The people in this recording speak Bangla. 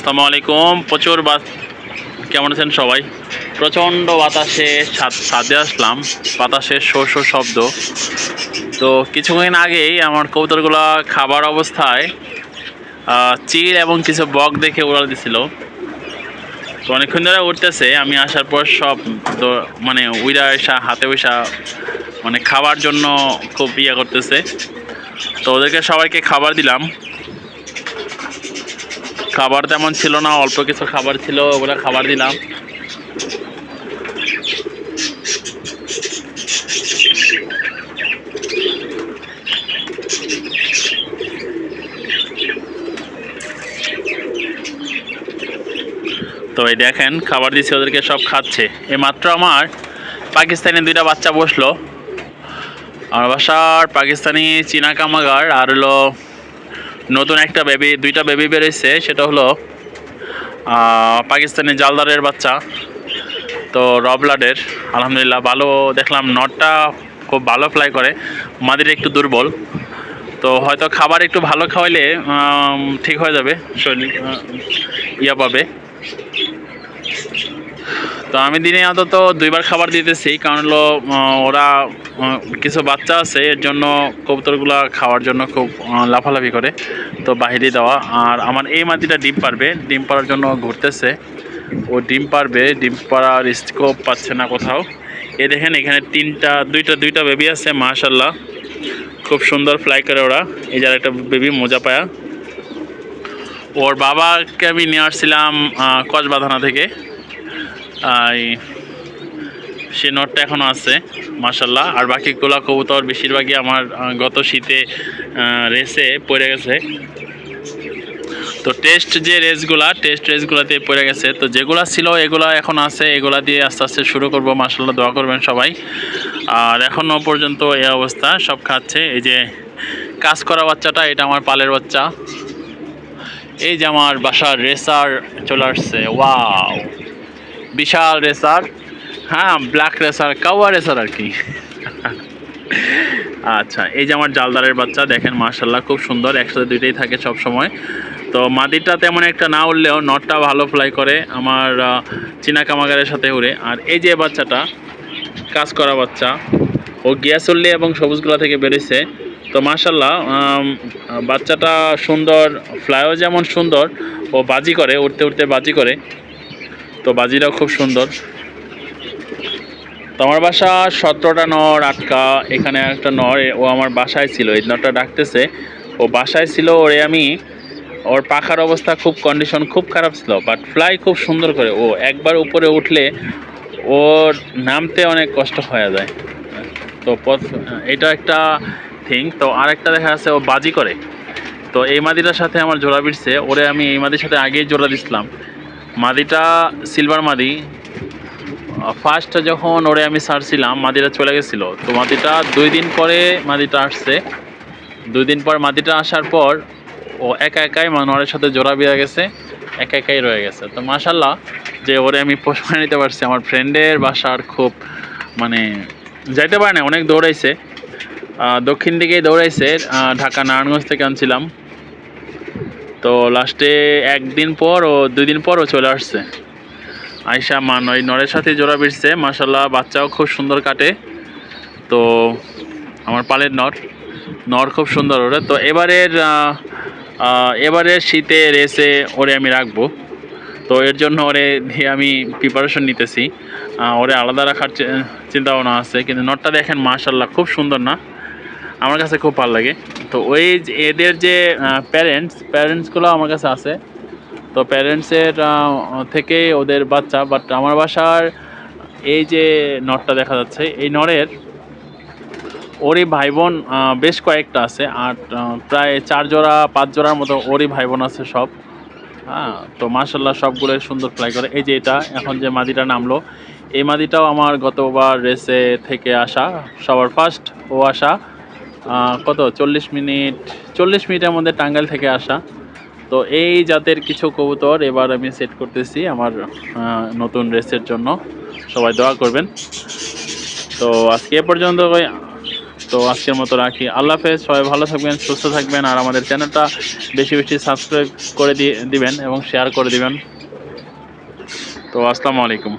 আসসালামু আলাইকুম। প্রচুর বাস কেমন আছেন সবাই? প্রচণ্ড বাতাসে ছাদ- আসলাম। বাতাসের শো শো শব্দ। তো কিছুক্ষণ আগেই আমার কবুতরগুলো খাবার অবস্থায় চিল এবং কিছু বক দেখে উড়াল দিছিল। তো অনেকক্ষণ ধরে উঠতেছে আমি আসার পর সব মানে উইরা এসা, হাতে বসা মানে খাবার জন্য খুব ইয়ে করতেছে। তো ওদেরকে সবাইকে খাবার দিলাম। খাবার তেমন ছিল না, অল্প কিছু খাবার ছিল, ওগুলো খাবার দিলাম। তো এই দেখেন, খাবার দিচ্ছে ওদেরকে সব খাচ্ছে। এই মাত্র আমার পাকিস্তানি দুইটা বাচ্চা বসল। আমার বাসার পাকিস্তানি চীনা কামাগার আর হলো নতুন একটা বেবি দুইটা বেবি বেরোইছে, সেটা হলো পাকিস্তানি জালদারের বাচ্চা, তো রবলাডের আলহামদুলিল্লাহ ভালো দেখলাম, নটটা খুব ভালো ফ্লাই করে মাদিটা একটু দুর্বল, তো হয়তো খাবার একটু ভালো খাওয়াইলে ঠিক হয়ে যাবে, শরীর ইয়া পাবে। তো আমি দিনে অন্তত দুইবার খাবার দিতেছি, কারণ হলো ওরা কিছু বাচ্চা আছে, এর জন্য কবুতরগুলা খাওয়ার জন্য খুব লাফালাফি করে, তো বাহিরে দেওয়া। আর আমার এই মাটিটা ডিম পারবে, ডিম পাড়ার জন্য ঘুরতেছে। ও ডিম পারবে, ডিম পাড়ার স্কোপ পাচ্ছে না কোথাও। এ দেখেন, এখানে তিনটা, দুইটা দুইটা বেবি আছে মাশাল্লাহ খুব সুন্দর ফ্লাই করে ওরা। এই যার একটা বেবি মোজা পায়া। ওর বাবাকে আমি নিয়ে আসছিলাম কচবাধানা থেকে। সে নটটা এখনও আছে মাসাল্লাহ আর বাকিগুলো কবুতর বেশিরভাগই আমার গত শীতে রেসে পড়ে গেছে। তো টেস্ট যে রেসগুলা টেস্ট রেসগুলাতে পড়ে গেছে। তো যেগুলা ছিল, এগুলা এখন আছে। এগুলা দিয়ে আস্তে আস্তে শুরু করব। মাসাল্লাহ দোয়া করবেন সবাই। আর এখনও পর্যন্ত এই অবস্থা, সব খাচ্ছে। এই যে কাজ করা বাচ্চাটা, এটা আমার পালের বাচ্চা। এই যে আমার বাসার রেসার চলে আসছে। ওয়াও! বিশাল রেসার হ্যাঁ ব্ল্যাক রেসার, কাওয়া রেসার আর কি। আচ্ছা এই যে আমার জালদারের বাচ্চা, দেখেন মার্শাল্লাহ খুব সুন্দর, একসাথে দুইটাই থাকে সব সময় তো মাদিটা তেমন একটা না উঠলেও নটটা ভালো ফ্লাই করে, আমার চীনা কামাগারের সাথে উড়ে। আর এই যে বাচ্চাটা, কাজ করা বাচ্চা, ও গ্যাস গিয়াসল্লি এবং সবুজগুলা থেকে বেরিয়েছে। তো মার্শাল্লাহ বাচ্চাটা সুন্দর ফ্লাইও যেমন সুন্দর, ও বাজি করে উঠতে উঠতে বাজি করে। তো বাজিটাও খুব সুন্দর। তো আমার বাসা সতেরোটা নর, আটকা, এখানে একটা নর ও আমার বাসায় ছিল, এই নরটা ডাকতেছে। ও বাসায় ছিল, ওরে আমি, ওর পাখার অবস্থা খুব কন্ডিশন খুব খারাপ ছিল বাট ফ্লাই খুব সুন্দর করে, ও একবার উপরে উঠলে ওর নামতে অনেক কষ্ট হয়ে যায়। তো পথ- এটা একটা থিং তো আরেকটা দেখা যাচ্ছে ও বাজি করে। তো এই মাদিটার সাথে আমার জোড়া বিড়ছে ওরে আমি এই মাদির সাথে আগেই জোড়া দিছিলাম। মাদিটা সিলভার মাদি। ফার্স্ট যখন ওরে আমি ছাড়ছিলাম মাদিটা চলে গেছিল। তো মাদিটা দুই দিন পরে মাদিটা আসছে। দুই দিন পর মাদিটা আসার পর ও একা একাই মানোয়ারের সাথে জোড়া বেড়ে গেছে, একা একাই রয়ে গেছে। তো মাশাল্লাহ যে ওরে আমি পোষ নিতে পারছি, আমার ফ্রেন্ডের বাসার খুব মানে যাইতে পারে না, অনেক দৌড়াইছে। দক্ষিণ দিকেই দৌড়াইছে ঢাকা নারায়ণগঞ্জ থেকে আনছিলাম। তো লাস্টে একদিন পর ও দুই দিন পর ও চলে আসছে। আয়সা মান ওই নরের সাথে জোড়া বিড়ছে মাসাল্লাহ বাচ্চাও খুব সুন্দর কাটে। তো আমার পালের নর। নর খুব সুন্দর ওরে। তো এবারের এবারের শীতে রেসে ওরে আমি রাখব। তো এর জন্য ওরে দিয়ে আমি প্রিপারেশন নিতেছি। ওরে আলাদা রাখার চিন্তা ভাবনা আছে। কিন্তু নটটা দেখেন মাশাল্লাহ খুব সুন্দর না? আমার কাছে খুব ভালো লাগে। তো ওই এদের যে প্যারেন্টস প্যারেন্টসগুলো আমার কাছে আছে। তো প্যারেন্টসের থেকে ওদের বাচ্চা বাট আমার বাসার এই যে নটটা দেখা যাচ্ছে, এই নরের ওরই ভাই বোন বেশ কয়েকটা আছে, আর প্রায় চার জোড়া, পাঁচ জোড়ার মতো ওরই ভাই বোন আছে সব। হ্যাঁ তো মার্শাল্লাহ সবগুলো সুন্দর ফ্লাই করে। এই যে এটা, এখন যে মাদিটা নামলো, এই মাদিটাও আমার গতবার রেসে থেকে আসা, সবার ফার্স্ট ও আসা। কত? চল্লিশ মিনিট, চল্লিশ মিনিটের মধ্যে টাঙ্গাইল থেকে আসা। তো এই জাতের কিছু কবুতর এবার আমি সেট করতেছি আমার নতুন রেসের জন্য। সবাই দোয়া করবেন। তো আজকে এ পর্যন্ত তো আজকের মতো রাখি। আল্লাহ হাফেজ, সবাই ভালো থাকবেন, সুস্থ থাকবেন, আর আমাদের চ্যানেলটা বেশি বেশি সাবস্ক্রাইব করে দিয়ে দিবেন এবং শেয়ার করে দিবেন। তো আসসালামু আলাইকুম।